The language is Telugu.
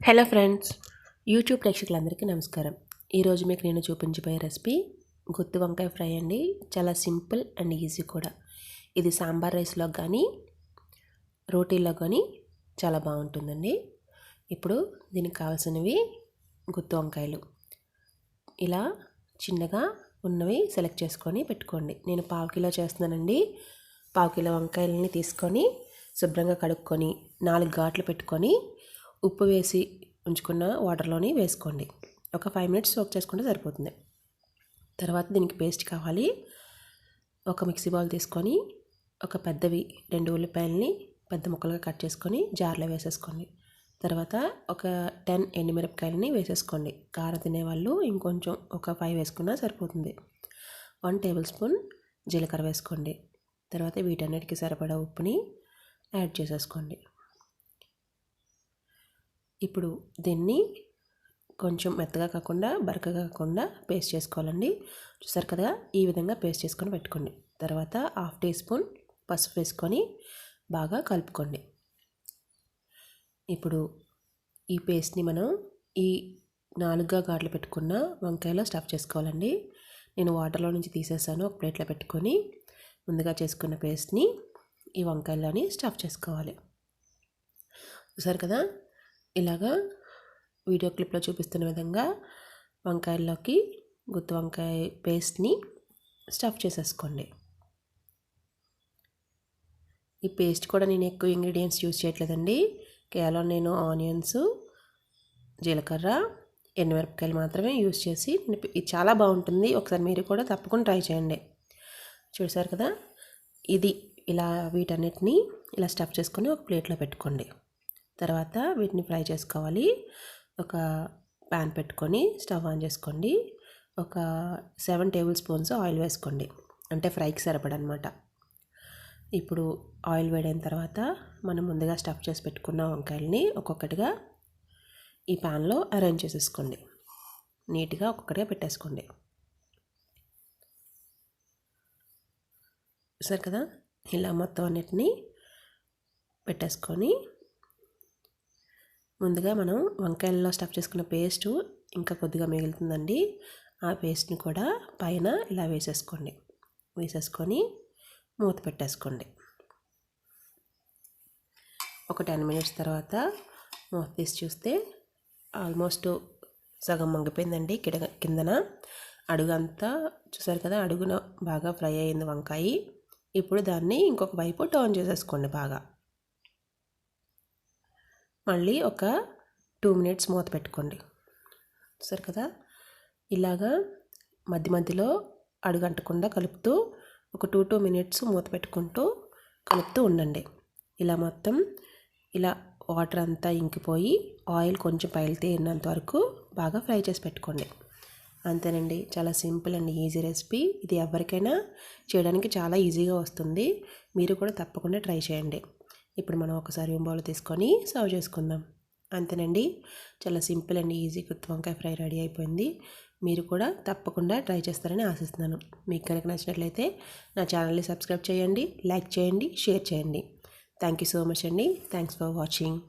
హలో ఫ్రెండ్స్ యూట్యూబ్ ప్రేక్షకులందరికీ నమస్కారం. ఈరోజు మీకు నేను చూపించబోయే రెసిపీ గుత్తి వంకాయ ఫ్రై అండి. చాలా సింపుల్ అండ్ ఈజీ కూడా. ఇది సాంబార్ రైస్లో కానీ రోటీల్లో కానీ చాలా బాగుంటుందండి. ఇప్పుడు దీనికి కావాల్సినవి గుత్తి వంకాయలు. ఇలా చిన్నగా ఉన్నవి సెలెక్ట్ చేసుకొని పెట్టుకోండి. నేను పావు కిలో చేస్తున్నానండి. పావు కిలో వంకాయలని తీసుకొని శుభ్రంగా కడుక్కొని నాలుగు ఘాట్లు పెట్టుకొని ఉప్పు వేసి ఉంచుకున్న వాటర్లోని వేసుకోండి. ఒక ఫైవ్ మినిట్స్ సోక్ చేసుకుంటే సరిపోతుంది. తర్వాత దీనికి పేస్ట్ కావాలి. ఒక మిక్సీ బౌల్ తీసుకొని ఒక పెద్దవి రెండు ఉల్లిపాయలని పెద్ద ముక్కలుగా కట్ చేసుకొని జార్లో వేసేసుకోండి. తర్వాత ఒక టెన్ ఎండుమిరపకాయలని వేసేసుకోండి. కారం తినేవాళ్ళు ఇంకొంచెం ఒక ఫైవ్ వేసుకున్నా సరిపోతుంది. వన్ టేబుల్ స్పూన్ జీలకర్ర వేసుకోండి. తర్వాత వీటన్నిటికీ సరిపడా ఉప్పుని యాడ్ చేసేసుకోండి. ఇప్పుడు దీన్ని కొంచెం మెత్తగా కాకుండా బరకగా కాకుండా పేస్ట్ చేసుకోవాలండి. చూసారు కదా ఈ విధంగా పేస్ట్ చేసుకొని పెట్టుకోండి. తర్వాత హాఫ్ టీ స్పూన్ పసుపు వేసుకొని బాగా కలుపుకోండి. ఇప్పుడు ఈ పేస్ట్ని మనం ఈ నాలుగుగా గాట్లు పెట్టుకున్న వంకాయలో స్టఫ్ చేసుకోవాలండి. నేను వాటర్లో నుంచి తీసేసాను ఒక ప్లేట్లో పెట్టుకొని ముందుగా చేసుకున్న పేస్ట్ని ఈ వంకాయలోని స్టఫ్ చేసుకోవాలి. చూసారు కదా ఇలాగా వీడియో క్లిప్లో చూపిస్తున్న విధంగా వంకాయల్లోకి గుత్తి వంకాయ పేస్ట్ని స్టఫ్ చేసేసుకోండి. ఈ పేస్ట్ కూడా నేను ఎక్కువ ఇంగ్రీడియంట్స్ యూజ్ చేయట్లేదండి. కేవలం నేను ఆనియన్స్ జీలకర్ర ఎండుమిరపకాయలు మాత్రమే యూజ్ చేసి ఇది చాలా బాగుంటుంది. ఒకసారి మీరు కూడా తప్పకుండా ట్రై చేయండి. చూసారు కదా? ఇది ఇలా వీటన్నిటిని ఇలా స్టఫ్ చేసుకొని ఒక ప్లేట్లో పెట్టుకోండి. తర్వాత వీటిని ఫ్రై చేసుకోవాలి. ఒక ప్యాన్ పెట్టుకొని స్టవ్ ఆన్ చేసుకోండి. ఒక సెవెన్ టేబుల్ స్పూన్స్ ఆయిల్ వేసుకోండి. అంటే ఫ్రైకి సరిపడనమాట. ఇప్పుడు ఆయిల్ వేడైన తర్వాత మనం ముందుగా స్టఫ్ చేసి పెట్టుకున్న వంకాయలని ఒక్కొక్కటిగా ఈ ప్యాన్లో అరేంజ్ చేసేసుకోండి. నీట్గా ఒక్కొక్కటిగా పెట్టేసుకోండి. సరే కదా ఇలా మొత్తం అన్నిటినీ పెట్టేసుకొని ముందుగా మనం వంకాయల్లో స్టఫ్ చేసుకున్న పేస్టు ఇంకా కొద్దిగా మిగులుతుందండి. ఆ పేస్ట్ని కూడా పైన ఇలా వేసేసుకోండి. వేసేసుకొని మూత పెట్టేసుకోండి. ఒక టెన్ మినిట్స్ తర్వాత మూత తీసి చూస్తే ఆల్మోస్ట్ సగం మంగిపోయిందండి కిడ కిందన అడుగంతా చూసారు కదా అడుగున బాగా ఫ్రై అయింది వంకాయ. ఇప్పుడు దాన్ని ఇంకొక వైపు టర్న్ చేసేసుకోండి బాగా. మళ్ళీ ఒక టూ మినిట్స్ మూత పెట్టుకోండి. సరే కదా? ఇలాగా మధ్య మధ్యలో అడుగంటకుండా కలుపుతూ ఒక టూ టూ మినిట్స్ మూత పెట్టుకుంటూ కలుపుతూ ఉండండి. ఇలా మొత్తం ఇలా వాటర్ అంతా ఇంకిపోయి ఆయిల్ కొంచెం పైలు తేరినంత వరకు బాగా ఫ్రై చేసి పెట్టుకోండి. అంతేనండి. చాలా సింపుల్ అండ్ ఈజీ రెసిపీ. ఇది ఎవరికైనా చేయడానికి చాలా ఈజీగా వస్తుంది. మీరు కూడా తప్పకుండా ట్రై చేయండి. ఇప్పుడు మనం ఒకసారి బౌల్ తీసుకొని సర్వ్ చేసుకుందాం. అంతేనండి. చాలా సింపుల్ అండ్ ఈజీ గుత్తి వంకాయ ఫ్రై రెడీ అయిపోయింది. మీరు కూడా తప్పకుండా ట్రై చేస్తారని ఆశిస్తున్నాను. మీకు కనుక నచ్చినట్లయితే నా ఛానల్ని సబ్స్క్రైబ్ చేయండి లైక్ చేయండి షేర్ చేయండి. థ్యాంక్ యూ సో మచ్ అండి. Thanks for watching.